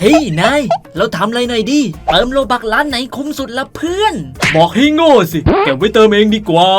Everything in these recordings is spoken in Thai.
เฮ้ยนาย เราทำอะไรหน่อยดิ เติมโลบักร้านไหนคุ้มสุดละเพื่อน บอกให้โง่สิ เก็บไว้เติมเองดีกว่า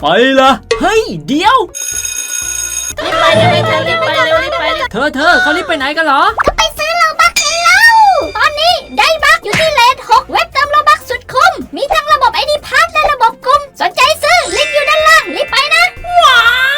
ไปละเฮ้ย เดี๋ยว รีบไปเร็วรีบไปเร็วรีบไปเร็วรีบไปเร็วเธอเธอเขารีบไปไหนกันเหรอไปซื้อโลบักกันแล้ว ตอนนี้ได้บักอยู่ที่เลท6เว็บเติมโลบักสุดคุ้ม มีทั้งระบบไอดีพาร์และระบบกลุ่มสนใจซื้อลิงก์อยู่ด้านล่างรีบไปนะ ว้า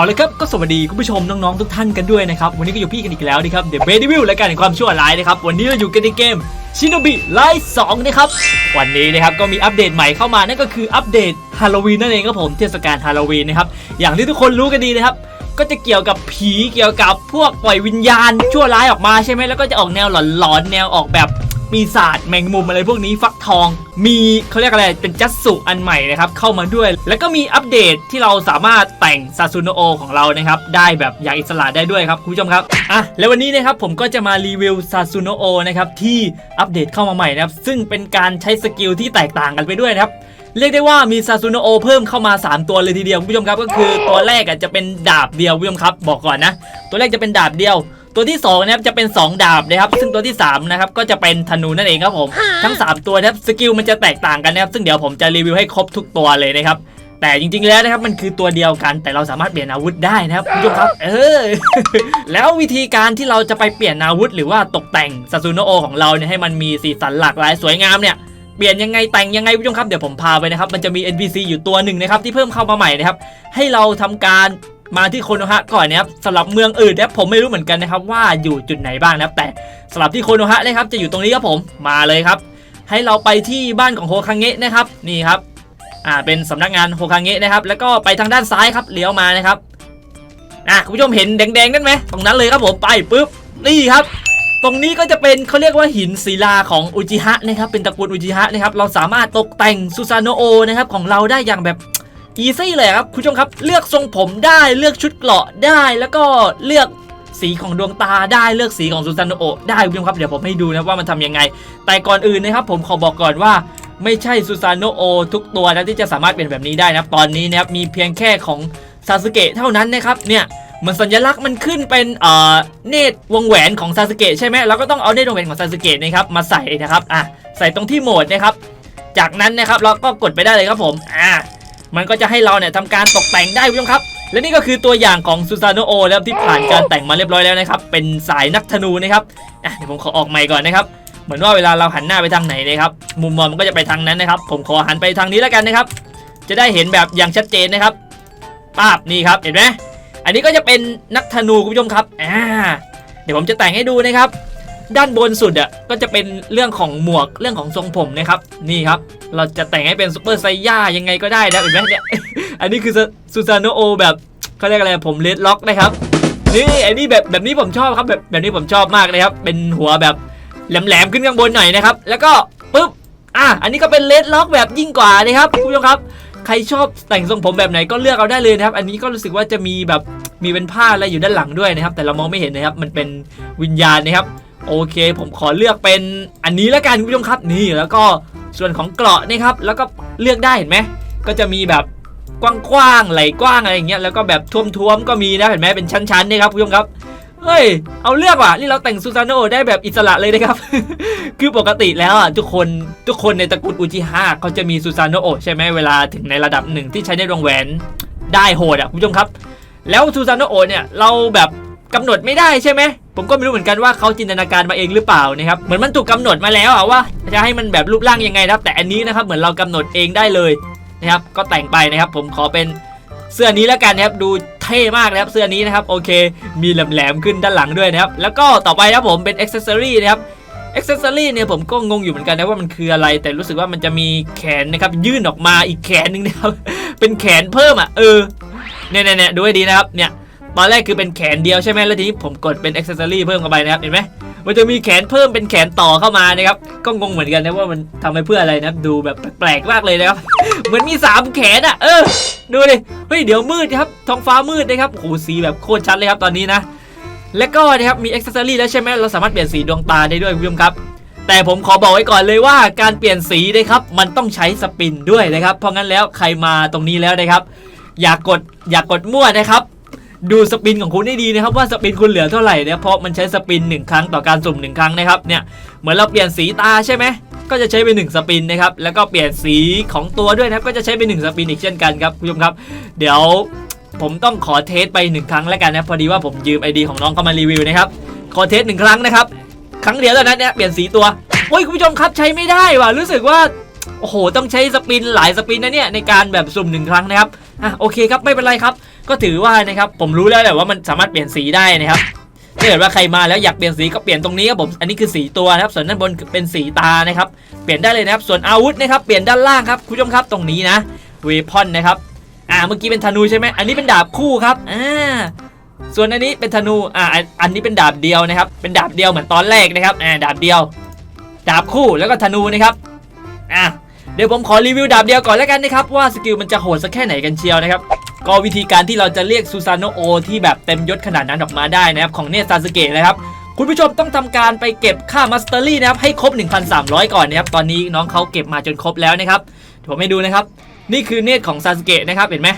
เอาลยครับก็สวัสดีคุณผู้ชมน้องๆทุกท่านกันด้วยนะครับวันนี้ก็อยู่พี่กันอีกแล้วนะครับเดี๋ยวเบดิวิลและการแห่งความชั่วร้ายนะครับวันนี้เราอยู่กันในเกมชิน o บิไลท์สองนะครับวันนี้นะครับก็มีอัปเดตใหม่เข้ามานั่นก็คืออัปเดตฮาโลวีนนั่นเองครับผมเทศกาลฮาโลวีนนะครับอย่างที่ทุกคนรู้กันดีนะครับก็จะเกี่ยวกับผีเกี่ยวกับพวกปล่อยวิญญาณชั่วร้ายออกมาใช่ไหมแล้วก็จะออกแนวหลอนๆแนวออกแบบ ปีศาจแมงมุมอะไรพวกนี้ฟักทอง มีเขาเรียกอะไรเป็นจัสสุอันใหม่นะครับเข้ามาด้วย แล้วก็มีอัปเดตที่เราสามารถแต่งซาซูโนโอของเรานะครับได้แบบอย่างอิสระได้ด้วยครับคุณผู้ชมครับอะแล้ววันนี้นะครับผมก็จะมารีวิวซาซูโนโอนะครับที่อัปเดตเข้ามาใหม่นะครับซึ่งเป็นการใช้สกิลที่แตกต่างกันไปด้วยนะครับเรียกได้ว่ามีซาซูโนโอเพิ่มเข้ามา 3 ตัวเลยทีเดียวคุณผู้ชมครับ ก็คือตัวแรกอะจะเป็นดาบเดียวคุณผู้ชมครับ บอกก่อนนะ ตัวแรกจะเป็นดาบเดียว ตัวที่2นะครับจะเป็น 2 ดาบนะครับซึ่งตัวที่3นะครับก็จะเป็นธนูนั่นเองครับผมทั้ง 3 ตัวนะครับสกิลมันจะแตกต่างกันนะครับซึ่งเดี๋ยวผมจะรีวิวให้ครบทุกตัวเลยนะครับแต่จริงๆ แล้วนะครับมันคือตัวเดียวกัน แต่เราสามารถเปลี่ยนอาวุธได้นะครับคุณผู้ชมครับ เออ แล้ววิธีการที่เราจะไปเปลี่ยนอาวุธ หรือว่าตกแต่งซาซูโนโอของเราเนี่ยให้มันมีสีสันหลากหลายสวยงามเนี่ยเปลี่ยนยังไงแต่งยังไงผู้ชมครับเดี๋ยวผมพาไปนะครับมันจะมี NPC อยู่ตัวหนึ่งนะครับที่เพิ่มเข้ามาใหม่นะครับให้เราทำการ มาที่โคโนฮะก่อนนะครับสำหรับเมืองอื่นนะครับผมไม่รู้เหมือนกันนะครับว่าอยู่จุดไหนบ้างนะครับแต่สำหรับที่โคโนฮะนะครับจะอยู่ตรงนี้ครับผมมาเลยครับ ให้เราไปที่บ้านของโฮคังเงะนะครับนี่ครับอ่าเป็นสำนักงานโฮคังเงะนะครับแล้วก็ไปทางด้านซ้ายครับเลี้ยวมานะครับอะคุณผู้ชมเห็นแดงๆนั่นไหมตรงนั้นเลยครับผมไปปุ๊บนี่ครับตรงนี้ก็จะเป็นเขาเรียกว่าหินศิลาของอุจิฮะนะครับเป็นตระกูลอุจิฮะนะครับเราสามารถตกแต่งซูซานโอนะครับของเราได้อย่างแบบ อีซี่เลยครับคุณผู้ชมครับ เลือกทรงผมได้เลือกชุดเกราะได้แล้วก็เลือกสีของดวงตาได้เลือกสีของซูซานโอได้คุณผู้ชมครับเดี๋ยวผมให้ดูนะว่ามันทำยังไง แต่ก่อนอื่นนะครับ ผมขอบอกก่อนว่าไม่ใช่ซูซานโอทุกตัวนะที่จะสามารถเป็นแบบนี้ได้นะตอนนี้นะครับมีเพียงแค่ของซาสึเกะเท่านั้นนะครับเนี่ยเหมือนสัญลักษณ์มันขึ้นเป็นเอ่อเนตรวงแหวนของซาสึเกะใช่ไหมเราก็ต้องเอาเนตรวงแหวนของซาสึเกะนะครับมาใส่นะครับอะใส่ตรงที่โหมดนะครับ จากนั้นนะครับเราก็กดไปได้เลยครับผมอะ มันก็จะให้เราเนี่ยทำการตกแต่งได้คุณผู้ชมครับ และนี่ก็คือตัวอย่างของซูซานโอแล้วที่ผ่านการแต่งมาเรียบร้อยแล้วนะครับ เป็นสายนักธนูนะครับอะเดี๋ยวผมขอออกใหม่ก่อนนะครับ เหมือนว่าเวลาเราหันหน้าไปทางไหนนะครับ มุมมองมันก็จะไปทางนั้นนะครับ ผมขอหันไปทางนี้แล้วกันนะครับ จะได้เห็นแบบอย่างชัดเจนนะครับป้าบนี่ครับ เห็นไหมอันนี้ก็จะเป็นนักธนูคุณผู้ชมครับอ่าเดี๋ยวผมจะแต่งให้ดูนะครับ ด้านบนสุดอะก็จะเป็นเรื่องของหมวกเรื่องของทรงผมนะครับ นี่ครับ เราจะแต่งให้เป็นซูเปอร์ไซย่ายังไงก็ได้นะเห็นไหมเนี่ย อันนี้คือซูซานโอแบบเขาเรียกอะไรผมเลดล็อกนะครับนี่ไอันนี้แบบแบบนี้ผมชอบครับแบบแบบนี้ผมชอบมากเลยครับ เป็นหัวแบบแหลมๆขึ้นข้างบนหน่อยนะครับ แล้วก็ปุ๊บอะอันนี้ก็เป็นเลดล็อกแบบยิ่งกว่านะครับคุณผู้ชมครับ ใครชอบแต่งทรงผมแบบไหนก็เลือกเอาได้เลยนะครับ อันนี้ก็รู้สึกว่าจะมีแบบมีเป็นผ้าอะไรอยู่ด้านหลังด้วยนะครับ แต่เรามองไม่เห็นนะครับ มันเป็นวิญญาณนะครับ โอเค ผมขอเลือกเป็นอันนี้แล้วกันคุณผู้ชมครับนี่แล้วก็ส่วนของเกราะนะครับแล้วก็เลือกได้เห็นไหมก็จะมีแบบกว้างๆไหลกว้างอะไรอย่างเงี้ยแล้วก็แบบท่วมๆก็มีนะเห็นไหมเป็นชั้นๆนี่ครับคุณผู้ชมครับเฮ้ย เอาเลือกว่ะ นี่เราแต่งซูซานโอได้แบบอิสระเลยนะครับ คือปกติแล้วอะทุกคนทุกคนในตระกูลอุจิฮะเขาจะมีซูซานโอใช่ไหมเวลาถึงในระดับหนึ่งที่ใช้ในวงแหวนได้โหดอะคุณผู้ชมครับ แล้วซูซานโอเนี่ยเราแบบกำหนดไม่ได้ใช่ไหม ผมก็ไม่รู้เหมือนกันว่าเขาจินตนาการมาเองหรือเปล่านะครับเหมือนมันถูกกาหนดมาแล้วอะว่าจะให้มันแบบรูปร่างยังไงนะครับ แต่อันนี้นะครับเหมือนเรากำหนดเองได้เลยนะครับก็แต่งไปนะครับ ผมขอเป็นเสื้อนี้แล้วกันนะครับดูเท่มากนะครับเสื้อนี้นะครับโอเค มีแหลมๆขึ้นด้านหลังด้วยนะครับแล้วก็ต่อไปนะครับผมเป็นอ็อกเซสซอรี่นะครับอ็อกเซสซอรี่เนี่ยผมก็งงอยู่เหมือนกันนะว่ามันคืออะไร แต่รู้สึกว่ามันจะมีแขนนะครับยื่นออกมาอีกแขนหนึ่งนะครับเป็นแขนเพิ่มอะเออเนี่ยเนี่ยเนี่ยดูให้ดีนะครับเนี่ย ตอนแรกคือเป็นแขนเดียวใช่ไหมแล้วทีนี้ผมกดเป็นอ็อกเซสซอรี่เพิ่มเข้าไปนะครับเห็นไหมมันจะมีแขนเพิ่มเป็นแขนต่อเข้ามานะครับก็งงเหมือนกันนะว่ามันทำไปเพื่ออะไรนะครับดูแบบแปลกๆมากเลยนะครับเหมือนมีสามแขนอะเออดูดิเฮ้ยเดี๋ยวมืดครับท้องฟ้ามืดนะครับโอ้โหสีแบบโคตรชัดเลยครับตอนนี้นะและก็นะครับมีอ็อกเซอรี่แล้วใช่ไหมเราสามารถเปลี่ยนสีดวงตาได้ด้วยคุณผู้ชมครับ แต่ผมขอบอกไว้ก่อนเลยว่าการเปลี่ยนสีนะครับมันต้องใช้สปินด้วยนะครับเพราะงั้นแล้วใครมาตรงนี้แล้วนะครับ อย่ากกดอย่ากกดมั่วนะครับ ดูสปินของคุณให้ดีนะครับว่าสปินคุณเหลือเท่าไหร่เนี่ยเพราะมันใช้สปินหนึ่งครั้งต่อการสุ่มหนึ่งครั้งนะครับเนี่ยเหมือนเราเปลี่ยนสีตาใช่ไหมก็จะใช้ไปหนึ่งสปินนะครับแล้วก็เปลี่ยนสีของตัวด้วยนะครับก็จะใช้ไปหนึ่งสปินอีกเช่นกันครับคุณผู้ชมครับ เดี๋ยวผมต้องขอเทสไปหนึ่งครั้งแล้วกันนะพอดีว่าผมยืมไอดีของน้องเข้ามารีวิวนะครับขอเทสหนึ่งครั้งนะครับครั้งเดียวเท่านั้นเนี่ยเปลี่ยนสีตัวโอ้ยคุณผู้ชมครับใช้ไม่ได้ว่ะรู้สึกว่าโอ้โหต้องใช้สปินหลายสปินนะเนี่ยในการแบบสุ่มหนึ่งครั้งนะครับอะโอเคครับไม่เป็นไรครับ ก็ถือว่านะครับผมรู้แล้วแหละว่ามันสามารถเปลี่ยนสีได้นะครับถ้าเกิดว่าใครมาแล้วอยากเปลี่ยนสีก็เปลี่ยนตรงนี้ครับผม อันนี้คือสีตัวนะครับ ส่วนด้านบนเป็นสีตานะครับ เปลี่ยนได้เลยนะครับ ส่วนอาวุธนะครับ เปลี่ยนด้านล่างครับคุณผู้ชมครับตรงนี้นะเวพอนนะครับ อ่า เมื่อกี้เป็นธนูใช่ไหมอันนี้เป็นดาบคู่ครับ อ่า ส่วนอันนี้เป็นธนู อ่า อันนี้เป็นดาบเดียวนะครับ เป็นดาบเดียวเหมือนตอนแรกนะครับ อ่า ดาบเดียว ดาบคู่แล้วก็ธนูนะครับ อะเดี๋ยวผมขอรีวิวดาบเดียวก่อนแล้วกันนะครับว่าสกิลมันจะโหดสักแค่ไหนกันเชียวนะครับ ก็วิธีการที่เราจะเรียกซูซานโนโอที่แบบเต็มยศขนาดนั้นออกมาได้นะครับ ของเนซาสเกะนะครับ คุณผู้ชมต้องทำการไปเก็บค่ามาสเตอรี่นะครับ ให้ครบ 1,300 ก่อนนะครับ ตอนนี้น้องเขาเก็บมาจนครบแล้วนะครับเดี๋ยวผมให้ดูนะครับ นี่คือเนตของซาสเกะนะครับเห็นไหม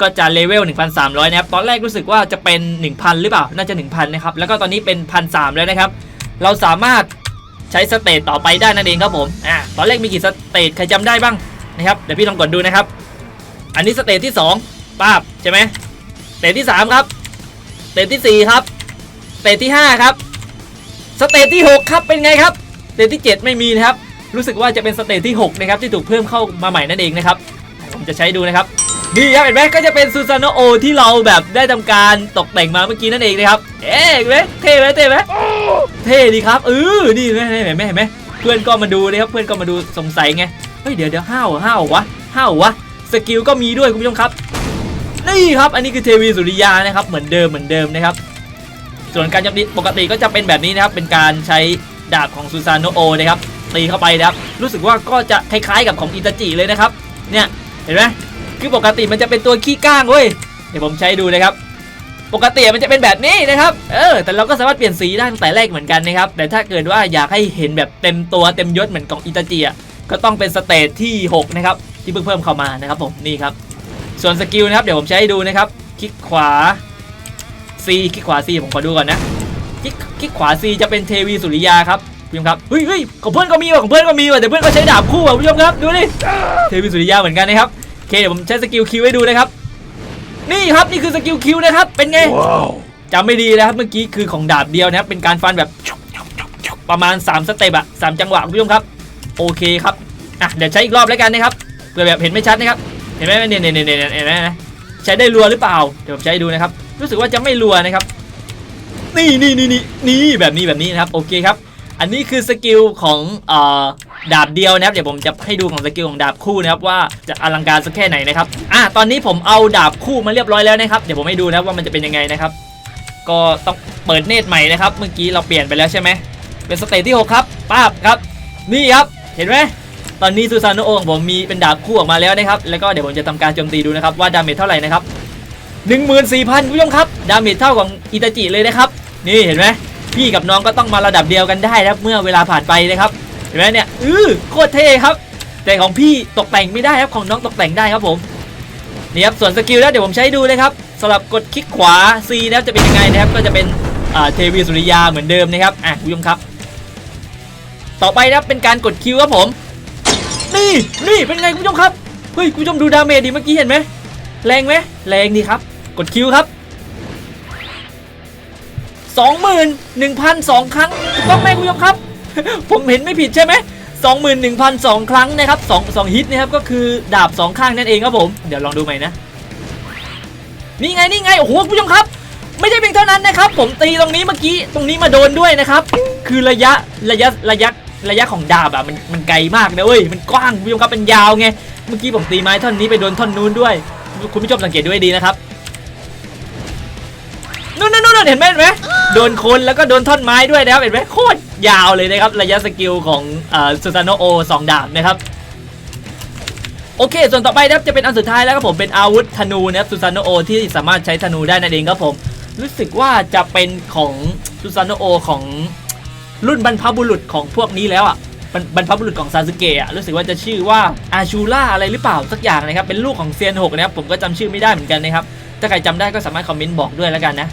ก็จะเลเวล 1,300 นะครับ ตอนแรกรู้สึกว่าจะเป็น 1,000 หรือเปล่า น่าจะ 1,000 นะครับ แล้วก็ตอนนี้เป็น1,300แล้วนะครับ เราสามารถใช้สเตตต่อไปได้นั่นเองครับผม อ่า ตอนแรกมีกี่สเตตใครจำได้บ้างนะครับ เดี๋ยวพี่ลองกดดูนะครับ อันนี้สเตตที่ 2 ป้าบใช่ไหมสเตตที่3ครับ สเตตที่4ครับสเตตที่5ครับสเตตที่6ครับเป็นไงครับสเตตที่7ไม่มีนะครับ รู้สึกว่าจะเป็นสเตตที่6นะครับที่ถูกเพิ่มเข้ามาใหม่นั่นเองนะครับผมจะใช้ดูนะครับนี่ครับเห็นไหมก็จะเป็นซูซานโอที่เราแบบได้ทำการตกแต่งมาเมื่อกี้นั่นเองนะครับ เอ๊ะเห็นไหมเท่ไหมเท่ไหมเท่ดีครับเออนี่เห็นไหมเห็นไหมเห็นไหมเพื่อนก็มาดูนะครับเพื่อนก็มาดูสงสัยไงเฮ้ยเดี๋ยวเดี๋ยวห้าวห้าววะห้าววะสกิลก็มีด้วยคุณผู้ชมครับ นี่ครับ อันนี้คือเทวีสุริยานะครับเหมือนเดิมเหมือนเดิมนะครับ ส่วนการจำดีปกติก็จะเป็นแบบนี้นะครับ เป็นการใช้ดาบของซูซานโนโอนะครับตีเข้าไปนะครับ รู้สึกว่าก็จะคล้ายๆกับของอิตาจิเลยนะครับ เนี่ยเห็นไหมคือปกติมันจะเป็นตัวขี้ก้างเว้ยเดี๋ยวผมใช้ดูนะครับ ปกติมันจะเป็นแบบนี้นะครับ เออ แต่เราก็สามารถเปลี่ยนสีได้ตั้งแต่แรกเหมือนกันนะครับ แต่ถ้าเกิดว่าอยากให้เห็นแบบเต็มตัวเต็มยศเหมือนของอิตาจิอะก็ต้องเป็นสเตจที่ 6 นะครับ ที่เพิ่งเพิ่มเข้ามานะครับผมนี่ครับ ส่วนสกิลนะครับเดี๋ยวผมใช้ให้ดูนะครับ คลิกขวา C คลิกขวา C ผมขอดูก่อนนะ คลิกคลิกขวา C จะเป็นเทวีสุริยาครับคุณผู้ชมครับเฮ้ยเฮ้ยของเพื่อนก็มีว่ะของเพื่อนก็มีว่ะแต่เพื่อนก็ใช้ดาบคู่ว่ะคุณผู้ชมครับดูดิเทวีสุริยาเหมือนกันนะครับโอเคเดี๋ยวผมใช้สกิลคิวให้ดูนะครับ นี่ครับนี่คือสกิลคิวนะครับเป็นไงจำไม่ดีนะครับเมื่อกี้คือของดาบเดียวนะครับเป็นการฟันแบบประมาณ 3 สเต็ปอะสามจังหวะคุณผู้ชมครับ โอเคครับอะเดี๋ยวใช้อีกรอบแล้วกันนะครับเผื่อแบบเห็นไม่ชัดนะครับ เห็นไหมเนี่ยเนี่ยเนี่ยเนี่ยเห็นไหมนะใช้ได้รัวหรือเปล่าเดี๋ยวผมใช้ดูนะครับ รู้สึกว่าจะไม่รัวนะครับ นี่นี่นี่นี่นี่แบบนี้แบบนี้นะครับโอเคครับ อันนี้คือสกิลของอดาบเดียวนะครับเดี๋ยวผมจะให้ดูของสกิลของดาบคู่นะครับว่าจะอลังการสักแค่ไหนนะครับอะตอนนี้ผมเอาดาบคู่มาเรียบร้อยแล้วนะครับเดี๋ยวผมให้ดูนะว่ามันจะเป็นยังไงนะครับ ก็ต้องเปิดเนตรใหม่นะครับ เมื่อกี้เราเปลี่ยนไปแล้วใช่ไหมเป็นสเตจที่ 6 ครับป้าบครับ นี่ครับเห็นไหม ตอนนี้ซูซานโนโอของผมมีเป็นดาบคู่ออกมาแล้วนะครับ แล้วก็เดี๋ยวผมจะทำการโจมตีดูนะครับว่าดาเมจเท่าไหร่นะครับ14,000คุณผู้ชมครับ ดาเมจเท่าของอิตาจิเลยนะครับ นี่เห็นไหมพี่กับน้องก็ต้องมาระดับเดียวกันได้ครับเมื่อเวลาผ่านไปนะครับ เห็นไหมเนี่ยอือโคตรเท่ครับ แต่ของพี่ตกแต่งไม่ได้ครับของน้องตกแต่งได้ครับผมนี่ครับส่วนสกิลแล้วเดี๋ยวผมใช้ดูนะครับสำหรับกดคลิกขวา C นะครับจะเป็นยังไงนะครับ ก็จะเป็นเทวีสุริยาเหมือนเดิมนะครับอะคุณผู้ชมครับ ต่อไปนะครับเป็นการกดคิวครับผม นี่นี่เป็นไงคุณผู้ชมครับเฮ้ยคุณผู้ชมดูดาเมจดิเมื่อกี้เห็นไหมแรงไหมแรงดีครับ กดคิวครับสองหมื่นหนึ่งพันสองครั้งถูกต้องไหมคุณผู้ชมครับ ผมเห็นไม่ผิดใช่ไหมสองหมื่นหนึ่งพันสองครั้งนะครับสองสองฮิตนะครับก็คือดาบสองข้างนั่นเองครับผม เดี๋ยวลองดูใหม่นะ นี่ไงนี่ไงโอ้โหคุณผู้ชมครับ ไม่ใช่เพียงเท่านั้นนะครับ ผมตีตรงนี้เมื่อกี้ตรงนี้มาโดนด้วยนะครับ คือระยะระยะระยะ ระยะของดาบอะมันมันไกลมากนะเว้ยมันกว้างคุณผู้ชมครับเป็นยาวไงเมื่อกี้ผมตีไม้ท่อนนี้ไปโดนท่อนนู้นด้วย คุณผู้ชมสังเกตด้วยดีนะครับนู่นนู่นนู่นเห็นไหมเห็นไหมโดนคนแล้วก็โดนท่อนไม้ด้วยนะครับเห็นไหมโคตรยาวเลยนะครับระยะสกิลของซูซานโอสองดาบนะครับโอเค ส่วนต่อไปนะครับจะเป็นอันสุดท้ายแล้วครับผมเป็นอาวุธธนูนะครับซูซานโอที่สามารถใช้ธนูได้นั่นเองครับผม รู้สึกว่าจะเป็นของซูซานโอของ รุ่นบรรพบุรุษของพวกนี้แล้วอะบรรบรรพบุรุษของซาสึเกะอะรู้สึกว่าจะชื่อว่าอาชูล่าอะไรหรือเปล่าสักอย่างนะครับเป็นลูกของเซียนหกนะครับผมก็จำชื่อไม่ได้เหมือนกันนะครับถ้าใครจำได้ก็สามารถคอมเมนต์บอกด้วยแล้วกันนะ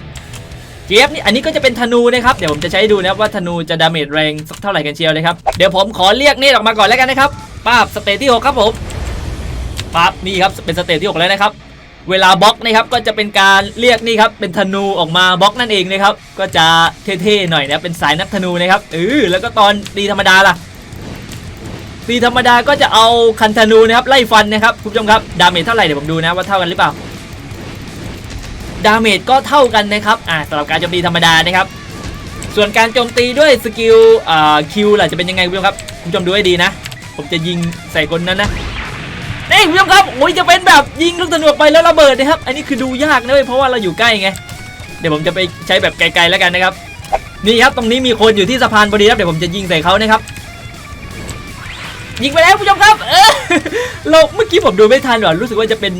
เจี๊ยบนี่อันนี้ก็จะเป็นธนูนะครับเดี๋ยวผมจะใช้ดูนะครับว่าธนูจะดาเมจแรงสักเท่าไหร่กันเชียวนะครับเดี๋ยวผมขอเรียกนี่ออกมาก่อนแล้วกันนะครับป้าบสเตจที่หกครับผมป้าบนี่ครับเป็นสเตจที่หกแล้วนะครับ เวลาบล็อกนะครับก็จะเป็นการเรียกนี่ครับเป็นธนูออกมาบล็อกนั่นเองนะครับก็จะเท่ๆหน่อยนะเป็นสายนักธนูนะครับเออแล้วก็ตอนตีธรรมดาล่ะตีธรรมดาก็จะเอาคันธนูนะครับไล่ฟันนะครับคุณผู้ชมครับดาเมจเท่าไหร่เดี๋ยวผมดูนะว่าเท่ากันหรือเปล่าดาเมจก็เท่ากันนะครับอ่าสำหรับการโจมตีธรรมดานะครับ ส่วนการโจมตีด้วยสกิลอ่าคิวล่ะจะเป็นยังไงคุณผู้ชมครับคุณผู้ชมดูให้ดีนะ ผมจะยิงใส่คนนั้นนะ นี่คุณผู้ชมครับโอ้ยจะเป็นแบบยิงลูกธนูออกไปแล้วระเบิดนะครับ อันนี้คือดูยากนะเว้ยเพราะว่าเราอยู่ใกล้ไง เดี๋ยวผมจะไปใช้แบบไกลๆแล้วกันนะครับ นี่ครับตรงนี้มีคนอยู่ที่สะพานพอดีครับเดี๋ยวผมจะยิงใส่เขานะครับ ยิงไปแล้วคุณผู้ชมครับ เออเราเมื่อกี้ผมดูไม่ทันหรอรู้สึกว่าจะเป็น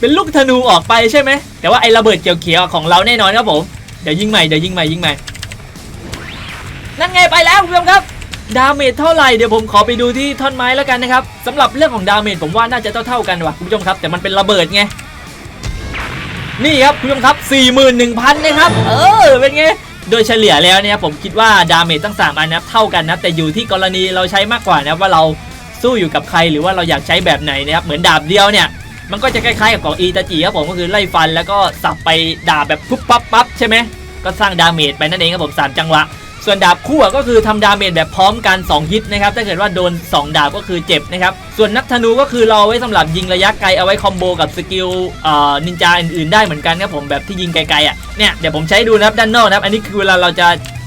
เป็นลูกธนูออกไปใช่ไหมแต่ว่าไอ้ระเบิดเขียวๆของเราแน่นอนครับผม เดี๋ยวยิงใหม่เดี๋ยวยิงใหม่ยิงใหม่นั่นไงไปแล้วคุณผู้ชมครับ ดาเมจเท่าไหร่เดี๋ยวผมขอไปดูที่ท่อนไม้แล้วกันนะครับสำหรับเรื่องของดาเมจผมว่าน่าจะเท่าๆกันว่ะคุณผู้ชมครับ แต่มันเป็นระเบิดไงนี่ครับคุณผู้ชมครับ 41,000นะครับเออเป็นไงโดยเฉลี่ยแล้วเนี่ยผมคิดว่าดาเมจทั้ง3อันนับเท่ากันนะแต่อยู่ที่กรณีเราใช้มากกว่านะว่าเราสู้อยู่กับใครหรือว่าเราอยากใช้แบบไหนนะครับเหมือนดาบเดียวเนี่ยมันก็จะคล้ายๆกับของอีตาจิครับผมก็คือไล่ฟันแล้วก็สับไปดาบแบบปุ๊บปั๊บปั๊บใช่ไหมก็สร้างดาเมจไปนั่นเองครับผมสามจังหวะ ส่วนดาบคู่ก็คือทำดาเมจแบบพร้อมกัน 2 ฮิตนะครับถ้าเกิดว่าโดน 2 ดาบก็คือเจ็บนะครับส่วนนักธนูก็คือเราเอไว้สำหรับยิงระยะไกลเอาไว้คอมโบกับสกิลอ่อนินจาอื่นๆได้เหมือนกันครับผมแบบที่ยิงไกลๆอะเนี่ยเดี๋ยวผมใช้ดูนะครับด้านนอกนะครับอันนี้คือเวลาเราจะ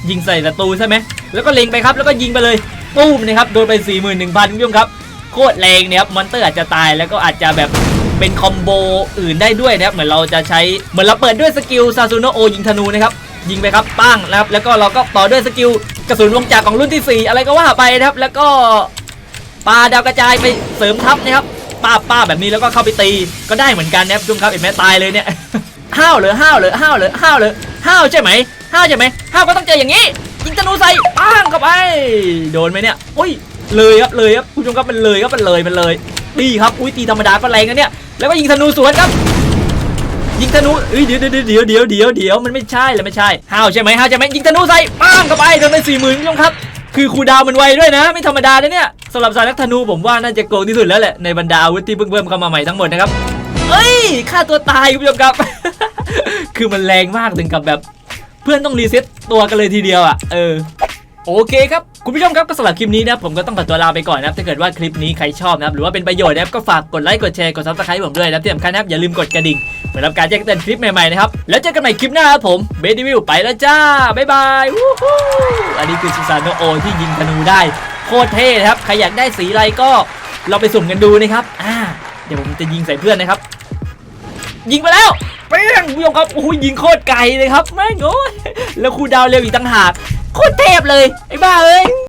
ยิงใส่ศัตรูใช่ไหมแล้วก็เล็งไปครับแล้วก็ยิงไปเลยปุ้มนะครับโดนไป 41,000คุณผู้ชมครับโคตรแรงเนี่ยครับมอนเตอร์อาจจะตายแล้วก็อาจจะแบบเป็นคอมโบอื่นได้ด้วยนะครับเหมือนเราจะใช้เหมือนเราเปิดด้วยสกิลซาซูโนโอยิงธนูนะครับ ยิงไปครับปั้งนะครับแล้วก็เราก็ต่อด้วยสกิลกระสุนวงจักของรุ่นที่ 4 อะไรก็ว่าไปนะครับ แล้วก็ปาดาวกระจายไปเสริมทัพนะครับป้าป้าแบบนี้แล้วก็เข้าไปตีก็ได้เหมือนกันนะครับทุกคนครับเห็นไหมตายเลยเนี่ยห้าวเหรอห้าวเหรอห้าวเหรอห้าวเหรอห้าวใช่ไหมห้าวใช่ไหมห้าวก็ต้องเจออย่างนี้ยิงธนูใส่ป้งเข้าไป โดนไหมเนี่ยอุ้ยเลยครับเลยครับคุณผู้ชมครับมันเลยครับมันเลยมันเลยดีครับอุ้ยตีธรรมดาก็แรงนะเนี่ยแล้วก็ยิงธนูสวนครับ ยิงธนูเอ้ยเดี๋ยวเดี๋ยวเดี๋ยวเดี๋ยวเดี๋ยวเดี๋ยวมันไม่ใช่เลยไม่ใช่ห้าวใช่ไหมห้าวใช่ไหมยิงธนูใส่ป้างเข้าไปโดนไปสี่หมื่นคุณผู้ชมครับคือคูดาวมันไวด้วยนะ ไม่ธรรมดาเลยเนี่ยสำหรับสายนักธนูผมว่าน่าจะโกงที่สุดแล้วแหละในบรรดาอาวุธที่เพิ่งเพิ่มเข้ามาใหม่ทั้งหมดนะครับเอ้ยฆ่าตัวตายคุณผู้ชมครับ คือมันแรงมากถึงกับแบบ เพื่อนต้องรีเซ็ตตัวกันเลยทีเดียวอะเออโอเคครับ คุณผู้ชมครับก็สำหรับคลิปนี้นะผมก็ต้องขอตัวลาไปก่อนนะครับถ้าเกิดว่าคลิปนี้ใครชอบนะครับหรือว่าเป็นประโยชน์นะครับก็ฝากกดไลค์กดแชร์กดซับสไครต์ผมด้วยนะครับที่สำคัญนะครับอย่าลืมกดกระดิ่ง เพื่อรับการแจ้งเตือนคลิปใหม่ๆนะครับ แล้วเจอกันใหม่คลิปหน้าครับผมเบดี้วิวไปแล้วจ้า บ๊ายบายวู้ฮู้อันนี้คือซูซานโนโอที่ยิงธนูได้ โคตรเท่นะครับ ใครอยากได้สีอะไรก็เราไปสุ่มกันดูนะครับ อ่า เดี๋ยวผมจะยิงใส่เพื่อนนะครับ ยิงไปแล้วเปี้ยงคุณผู้ชมครับโอ้โหยิงโคตรไกลเลยครับแม่งโอ้ยแล้วคูดาวเร็วอีกต่างหากโคตรเทพเลยไอ้บ้าเอ้ย